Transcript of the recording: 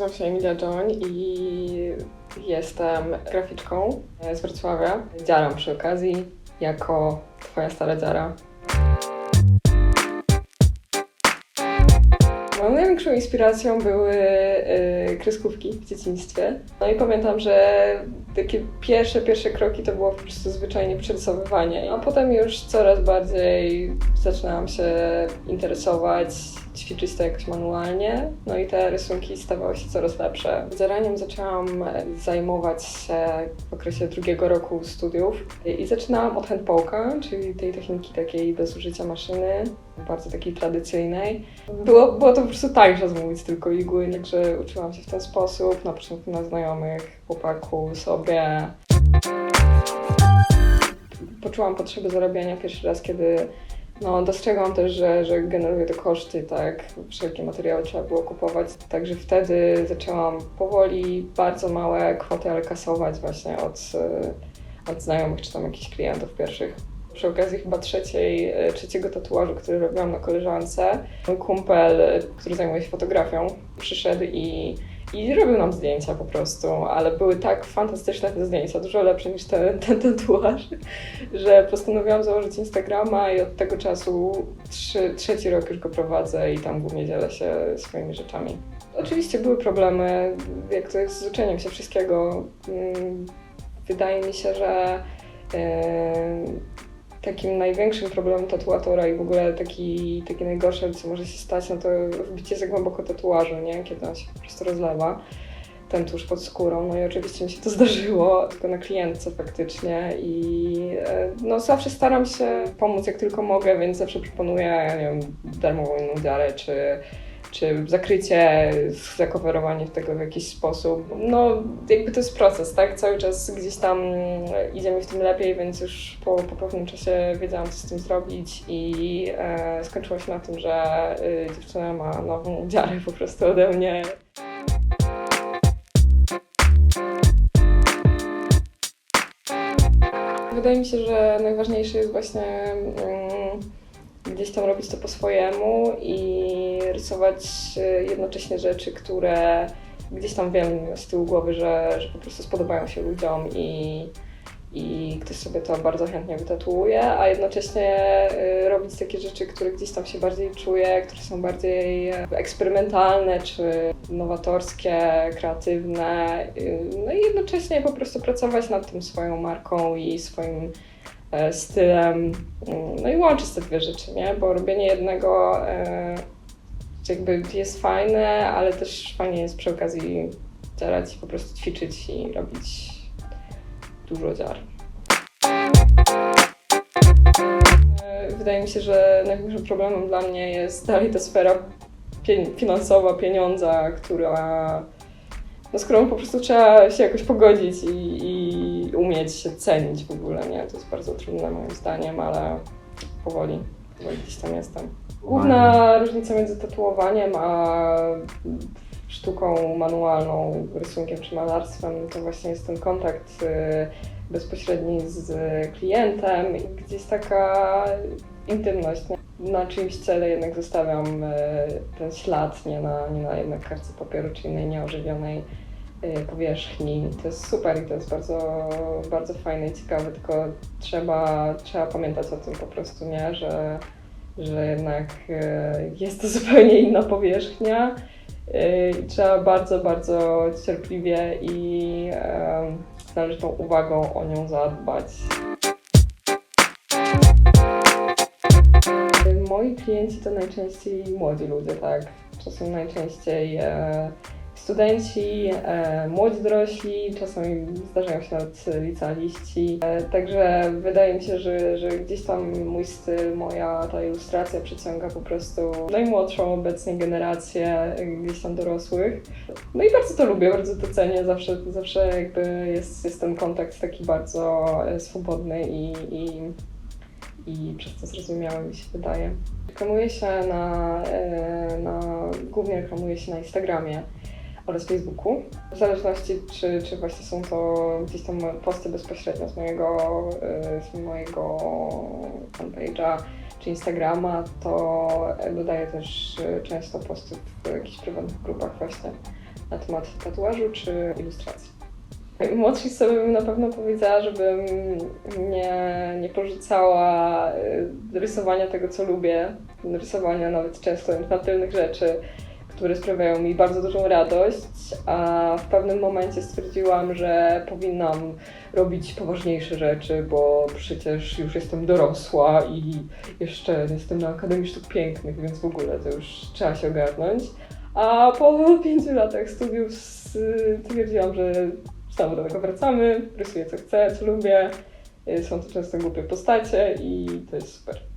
Nazywam się Emilia Joń i jestem graficzką z Wrocławia. Działam przy okazji jako twoja stara dziara. Moją największą inspiracją były y, kreskówki w dzieciństwie. No i pamiętam, że takie pierwsze, pierwsze kroki to było po prostu zwyczajnie przerysowywanie. A potem już coraz bardziej zaczynałam się interesować, ćwiczyć to jakoś manualnie. No i te rysunki stawały się coraz lepsze. Zaraniem zaczęłam zajmować się w okresie drugiego roku studiów i zaczynałam od handpołka, czyli tej techniki takiej bez użycia maszyny, bardzo takiej tradycyjnej. Było, było to po prostu że zmówić tylko igły, także uczyłam się w ten sposób, na początku na znajomych, chłopaku, sobie. Poczułam potrzebę zarabiania pierwszy raz, kiedy no, dostrzegłam też, że, że generuje to koszty, tak? Wszelkie materiały trzeba było kupować. Także wtedy zaczęłam powoli bardzo małe kwoty, ale kasować właśnie od, e, od znajomych czy tam jakichś klientów pierwszych. Przy okazji chyba trzeciej, e, trzeciego tatuażu, który robiłam na koleżance, mój kumpel, który zajmuje się fotografią, przyszedł i i robił nam zdjęcia po prostu, ale były tak fantastyczne te zdjęcia, dużo lepsze niż ten, ten tatuaż, że postanowiłam założyć Instagrama i od tego czasu trzy, trzeci rok już go prowadzę i tam głównie dzielę się swoimi rzeczami. Oczywiście były problemy, jak to jest z uczeniem się wszystkiego. Mm, wydaje mi się, że takim największym problemem tatuatora i w ogóle taki, taki najgorsze, co może się stać, no to wbicie za głęboko tatuażu, nie? Kiedy on się po prostu rozlewa ten tusz pod skórą. No i oczywiście mi się to zdarzyło, tylko na klientce faktycznie i e, no zawsze staram się pomóc jak tylko mogę, więc zawsze proponuję, nie wiem, darmową inną diarę, czy czy zakrycie, zakowerowanie tego w jakiś sposób. No, jakby to jest proces, tak? Cały czas gdzieś tam idzie mi w tym lepiej, więc już po, po pewnym czasie wiedziałam, co z tym zrobić i e, skończyło się na tym, że y, dziewczyna ma nową dziarę po prostu ode mnie. Wydaje mi się, że najważniejsze jest właśnie mm, gdzieś tam robić to po swojemu i rysować e, jednocześnie rzeczy, które gdzieś tam wiem z tyłu głowy, że, że po prostu spodobają się ludziom i, i ktoś sobie to bardzo chętnie wytatuuje, a jednocześnie e, robić takie rzeczy, które gdzieś tam się bardziej czuje, które są bardziej e, eksperymentalne czy nowatorskie, kreatywne. No i jednocześnie po prostu pracować nad tym swoją marką i swoim stylem. No i łączy te dwie rzeczy, nie? Bo robienie jednego e, jakby jest fajne, ale też fajnie jest przy okazji działać i po prostu ćwiczyć i robić dużo dziar. E, wydaje mi się, że największym problemem dla mnie jest dalej ta sfera finansowa, pieniądza, która no z którą po prostu trzeba się jakoś pogodzić i, i umieć się cenić w ogóle, nie? To jest bardzo trudne moim zdaniem, ale powoli, powoli gdzieś tam jestem. Główna różnica między tatuowaniem a sztuką manualną, rysunkiem czy malarstwem, to właśnie jest ten kontakt y, bezpośredni z klientem i gdzieś taka intymność. Na czyimś cele jednak zostawiam y, ten ślad, nie na, nie na jednak kartce papieru czy innej nieożywionej Y, powierzchni. To jest super i to jest bardzo, bardzo fajne i ciekawe, tylko trzeba, trzeba pamiętać o tym po prostu, nie? Że, że jednak y, jest to zupełnie inna powierzchnia trzeba bardzo, bardzo cierpliwie i z należytą uwagą o nią zadbać. Moi klienci to najczęściej młodzi ludzie, tak? Czasem najczęściej e, studenci, e, młodzi dorośli, czasami zdarzają się nawet licealiści. E, także wydaje mi się, że, że gdzieś tam mój styl, moja ta ilustracja przyciąga po prostu najmłodszą obecnie generację gdzieś tam dorosłych. No i bardzo to lubię, bardzo to cenię. Zawsze, zawsze jakby jest, jest ten kontakt taki bardzo e, swobodny i, i, i przez to zrozumiały mi się wydaje. Reklamuję się na, e, na, głównie reklamuję się na Instagramie oraz Facebooku. W zależności, czy, czy właśnie są to gdzieś tam posty bezpośrednio z mojego, y, z mojego fanpage'a czy Instagrama, to dodaję też y, często posty w jakichś prywatnych grupach właśnie na temat tatuażu czy ilustracji. Młodszej sobie bym na pewno powiedziała, żebym nie, nie porzucała y, rysowania tego, co lubię, rysowania nawet często infantylnych rzeczy, które sprawiają mi bardzo dużą radość, a w pewnym momencie stwierdziłam, że powinnam robić poważniejsze rzeczy, bo przecież już jestem dorosła i jeszcze jestem na Akademii Sztuk Pięknych, więc w ogóle to już trzeba się ogarnąć. A po pięciu latach studiów stwierdziłam, że znowu do tego wracamy, rysuję co chcę, co lubię. Y, Są to często głupie postacie i to jest super.